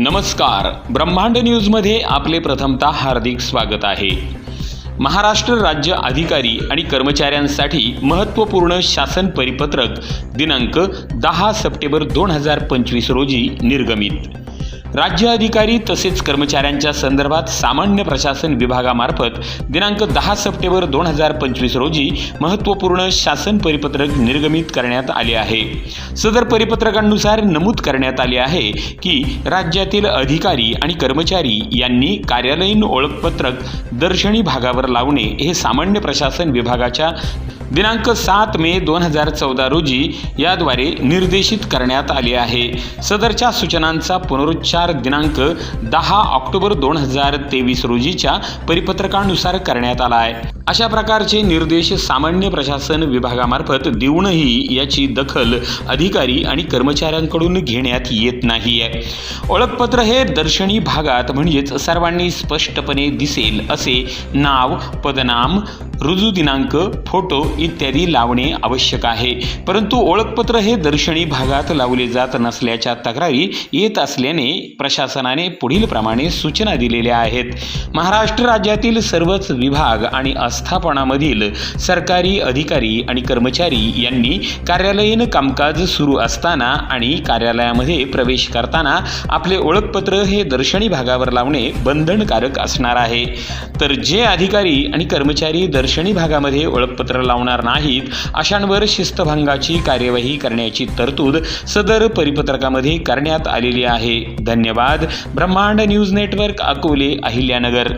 नमस्कार. ब्रह्मांड न्यूजमध्ये आपले प्रथमतः हार्दिक स्वागत आहे. महाराष्ट्र राज्य अधिकारी आणि कर्मचाऱ्यांसाठी महत्त्वपूर्ण शासन परिपत्रक दिनांक दहा सप्टेंबर दोन हजार पंचवीस रोजी निर्गमित. राज्य अधिकारी तसेच कर्मचाऱ्यांच्या संदर्भात सामान्य प्रशासन विभागामार्फत दिनांक दहा सप्टेंबर दोन हजार पंचवीस रोजी महत्त्वपूर्ण शासन परिपत्रक निर्गमित करण्यात आले आहे. सदर परिपत्रकांनुसार नमूद करण्यात आले आहे की राज्यातील अधिकारी आणि कर्मचारी यांनी कार्यालयीन ओळखपत्रक दर्शनी भागावर लावणे हे सामान्य प्रशासन विभागाच्या दिनांक सात मे दोन हजार चौदा रोजी याद्वारे निर्देशित करण्यात आले आहे. सदरच्या सूचनांचा पुनरुच्चार दिनांक दहा ऑक्टोबर दोन हजार तेवीस रोजीच्या परिपत्रकानुसार करण्यात आला आहे. अशा प्रकारचे निर्देश सामान्य प्रशासन विभागामार्फत देऊनही याची दखल अधिकारी आणि कर्मचाऱ्यांकडून घेण्यात येत नाही आहे ओळखपत्र हे दर्शनी भागात म्हणजेच सर्वांनी स्पष्टपणे दिसेल असे नाव पदनाम रुजू दिनांक फोटो इत्यादी लावणे आवश्यक आहे. परंतु ओळखपत्र हे दर्शनी भागात लावले जात नसल्याच्या तक्रारी येत असल्याने प्रशासनाने पुढील प्रमाणे सूचना दिलेल्या आहेत. महाराष्ट्र राज्यातील सर्वच विभाग आणि अस आस्थापनामधील सरकारी अधिकारी आणि कर्मचारी यांनी कार्यालयीन कामकाज सुरू असताना आणि कार्यालयामध्ये प्रवेश करताना आपले ओळखपत्र हे दर्शनी भागावर लावणे बंधनकारक असणार आहे. तर जे अधिकारी आणि कर्मचारी दर्शनी भागामध्ये ओळखपत्र लावणार नाहीत अशांवर शिस्तभंगाची कार्यवाही करण्याची तरतूद सदर परिपत्रकामध्ये करण्यात आलेली आहे. धन्यवाद. ब्रह्मांड न्यूज नेटवर्क अकोले अहिल्यानगर.